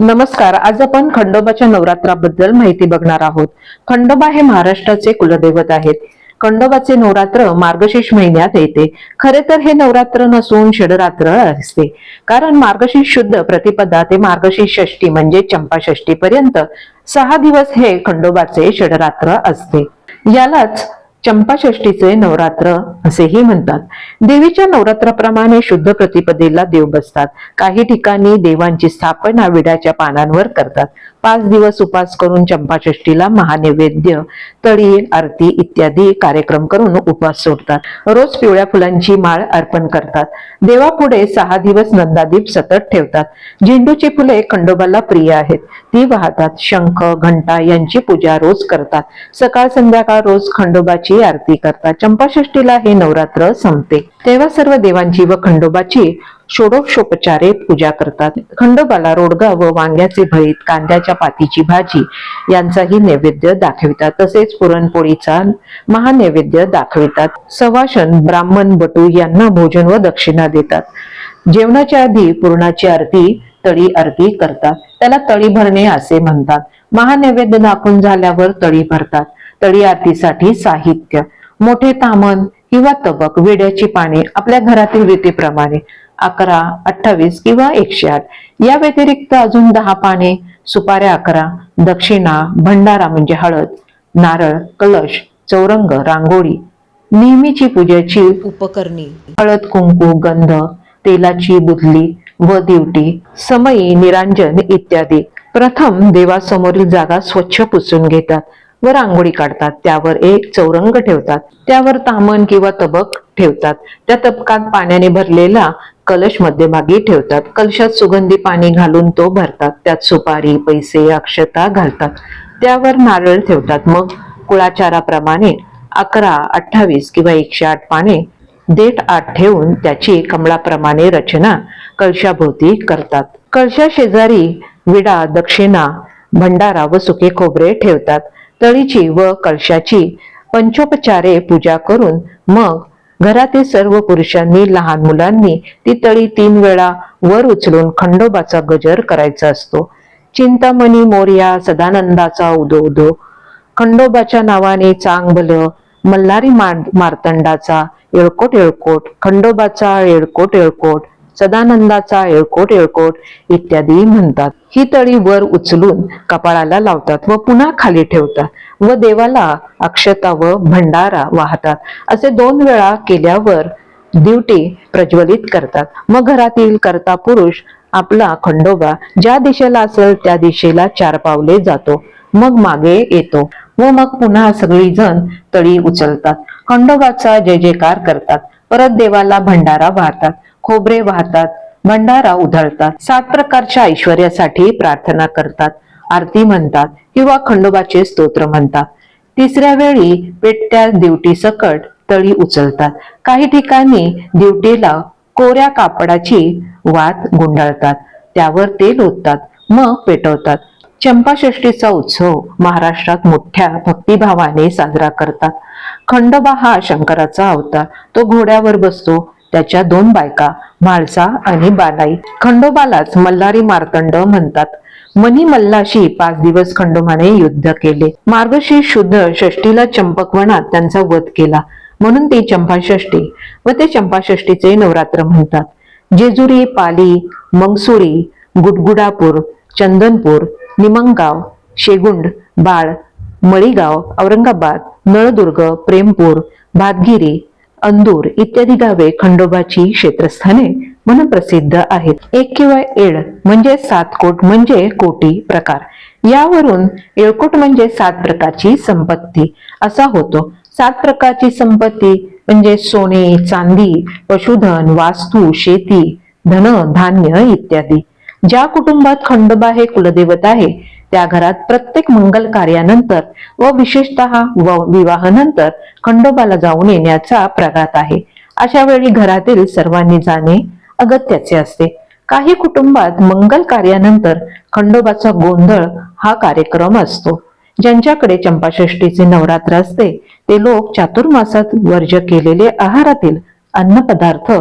नमस्कार आज आपण खंडोबाच्या नवरात्राबद्दल माहिती बघणार आहोत. खंडोबा हे महाराष्ट्राचे कुलदैवत आहेत. खंडोबाचे नवरात्र मार्गशीर्ष महिन्यात येते. खरे तर हे नवरात्र नसून षडरात्र असते. कारण मार्गशीर्ष शुद्ध प्रतिपदा ते मार्गशीर्ष षष्टी म्हणजे चंपा षष्टी पर्यंत सहा दिवस हे खंडोबाचे षडरात्र असते. यालाच चंपाषष्टीचे नवरात्र असेही म्हणतात. देवीच्या नवरात्राप्रमाणे शुद्ध प्रतिपदेला देव बसतात. काही ठिकाणी देवांची स्थापना विड्याच्या पानांवर करतात. पाच दिवस उपास करून चंपाषष्टीला महानैवेद्य तळी आरती इत्यादी कार्यक्रम करून उपवास सोडतात. रोज पिवळ्या फुलांची माळ अर्पण करतात. देवापुढे सहा दिवस नंदादीप सतत ठेवतात. झेंडूची फुले खंडोबाला प्रिय आहेत. ती वाहतात. शंख घंटा यांची पूजा रोज करतात. सकाळ संध्याकाळ रोज खंडोबाची आरती करतात. चंपाषष्टीला हे नवरात्र संपते. तेव्हा सर्व देवांची व खंडोबाची षोडोपशोपचारे पूजा करतात. खंडोबाला रोडगा व वांग्याचे भरीत कांद्याच्या पातीची भाजी यांचाही नैवेद्य दाखवितात. तसेच पुरणपोळीचा महानैवेद्य दाखवितात. सवाशन ब्राह्मण बटू यांना भोजन व दक्षिणा देतात. जेवणाच्या आधी पूर्णाची आरती तळी आरती करतात. त्याला तळी भरणे असे म्हणतात. महानैवेद्य दाखवून झाल्यावर तळी भरतात. तळी आरतीसाठी साहित्य. मोठे तामण किंवा तबक विड्याची पाने आपल्या घरातील रीतीप्रमाणे अकरा अठ्ठावीस किंवा एकशे आठ. या व्यतिरिक्त अजून दहा पाने सुपाऱ्या अकरा दक्षिणा भंडारा म्हणजे हळद नारळ कलश चौरंग रांगोळी नेहमीची पूजेची उपकरणी. हळद कुंकू गंध तेलाची बुधली व दिवटी समयी निरांजन इत्यादी. प्रथम देवासमोरील जागा स्वच्छ पुसून घेतात. व रांगोळी काढतात त्यावर एक चौरंग ठेवतात त्यावर तामण किंवा तबक ठेवतात. त्या तबकात पाण्याने भरलेला कलश मध्यभागी ठेवतात. कलशात सुगंधी पाणी घालून तो भरतात. त्यात सुपारी पैसे अक्षता घालतात. त्यावर नारळ ठेवतात. मग कुळाचाराप्रमाणे अकरा अठ्ठावीस किंवा एकशे आठ पाने देठ आत ठेवून त्याची कमळाप्रमाणे रचना कळशाभोवती करतात. कळशा शेजारी विडा दक्षिणा भंडारा व सुके खोबरे ठेवतात. तळीची व कळशाची पंचोपचारे पूजा करून मग घरातील सर्व पुरुषांनी लहान मुलांनी ती तळी तीन वेळा वर उचलून खंडोबाचा गजर करायचा असतो. चिंतामणी मोर्या सदानंदाचा उदो उदो खंडोबाच्या नावाने चांगभल मल्हारी मार- मार्तंडाचा येळकोट येळकोट खंडोबाचा येळकोट येळकोट सदानंदाचा येळकोट येळकोट इत्यादी म्हणतात. ही तळी वर उचलून कपाळाला लावतात व पुन्हा खाली ठेवतात व देवाला अक्षता व भंडारा वाहतात. असे दोन वेळा केल्यावर दिवटी प्रज्वलित करतात. मग घरातील कर्ता पुरुष आपला खंडोबा ज्या दिशेला असेल त्या दिशेला चार पावले जातो. मग मागे येतो व मग पुन्हा सगळी जण तळी उचलतात. खंडोबाचा जय जयकार करतात. परत देवाला भंडारा वाहतात. खोबरे वाहतात भंडारा उधळतात सात प्रकारच्या ऐश्वर्यासाठी प्रार्थना करतात आरती म्हणतात किंवा खंडोबाचे स्तोत्र म्हणतात. तिसऱ्या वेळी पेटत्या दिवटी सकट तळी उचलतात. काही ठिकाणी दिवटीला कोऱ्या कापडाची वात गुंडाळतात. त्यावर तेल ओततात मग पेटवतात. चंपाषष्टीचा उत्सव महाराष्ट्रात मोठ्या भक्तिभावाने साजरा करतात. खंडोबा हा शंकराचा अवतार. तो घोड्यावर बसतो त्याच्या दोन बायका म्हाळसा आणि बालाई खंडोबालाच मल्हारी मार्तंड म्हणतात. मनी मल्लाशी पाच दिवस खंडोबाने युद्ध केले. मार्गशीर्ष शुद्ध षष्टीला चंपकवनात त्यांचा वध केला. म्हणून ती चंपाषष्टी व ते चंपाषष्टीचे नवरात्र म्हणतात. जेजुरी पाली मंगसुरी गुडगुडापूर चंदनपूर निमंगाव शेगुंड बाळ मळीगाव औरंगाबाद नळदुर्ग प्रेमपूर भातगिरी अंदूर इत्यादी गावे खंडोबाची क्षेत्रस्थाने म्हणून प्रसिद्ध आहेत. एक किंवा एळ म्हणजे सात कोट म्हणजे कोटी प्रकार. यावरून एळकोट म्हणजे सात प्रकारची संपत्ती असा होतो. सात प्रकारची संपत्ती म्हणजे सोने चांदी पशुधन वास्तू शेती धन धान्य इत्यादी. ज्या कुटुंबात खंडोबा हे कुलदैवत आहे त्या घरात प्रत्येक मंगल कार्यानंतर व विशेषतः व विवाहानंतर खंडोबाला जाऊन येण्याचा प्रघात आहे. अशा वेळी घरातील सर्वांनी जाणे अगत्याचे असते. काही कुटुंबात मंगल कार्यानंतर खंडोबाचा गोंधळ हा कार्यक्रम असतो. ज्यांच्याकडे चंपाषष्टीचे नवरात्र असते ते लोक चातुर्मासात वर्ज केलेले आहारातील अन्नपदार्थ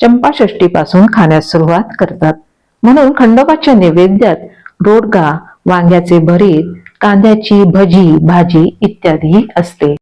चंपाषष्टीपासून खाण्यास सुरुवात करतात. म्हणून खंडोबाच्या नैवेद्यात रोडगा वांग्याचे भरीत कांद्याची भजी भाजी इत्यादी असते.